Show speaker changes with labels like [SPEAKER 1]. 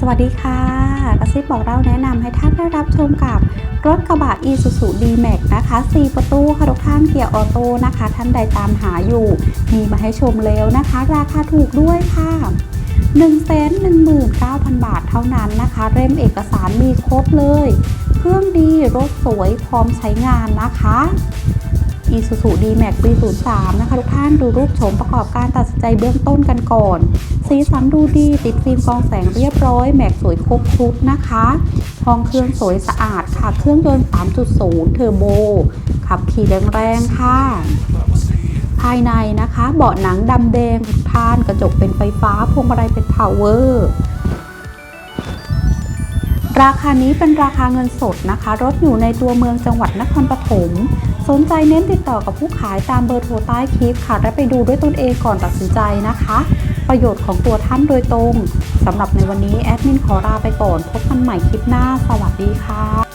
[SPEAKER 1] สวัสดีค่ะ กระซิบบอกเราแนะนำให้ท่านได้รับชมกับรถกระบะ Isuzu D-Max นะคะ 4 ประตูค่ะทุกท่านเกียร์ออโต้นะคะ ท่านใดตามหาอยู่ มีมาให้ชมแล้วนะคะ ราคาถูกด้วยค่ะ1 1 9 0 0 0 บาทเท่านั้นนะคะ เร่มเอกสารมีครบเลย เครื่องดีรถสวยพร้อมใช้งานนะคะ Isuzu D-Max ปี 03 นะคะ ทุกท่านดูรูปโฉมประกอบการตัดสินใจเบื้องต้นกันก่อน สีสันดูดีติดฟิล์มกองแสงเรียบร้อย แม็กสวยครบชุดนะคะห้องเครื่องสวยสะอาดค่ะ เครื่องยนต์ 3.0 เทอร์โบ ขับขี่แรงๆ ค่ะ ภายในนะคะ เบาะหนังดำแดงทุกท่านกระจกเป็นไฟฟ้าพวงมาลัยเป็นพาวเวอร์ ราคานี้เป็นราคาเงินสดนะคะ รถอยู่ในตัวเมืองจังหวัดนครปฐม สนใจเน้นติดต่อกับผู้ขายตามเบอร์โทรใต้คลิปค่ะ และไปดูด้วยตนเองก่อนตัดสินใจนะคะ ประโยชน์ของตัวท่านโดยตรงสำหรับในวันนี้แอดมินขอลาไปก่อน พบกันใหม่คลิปหน้า สวัสดีค่ะ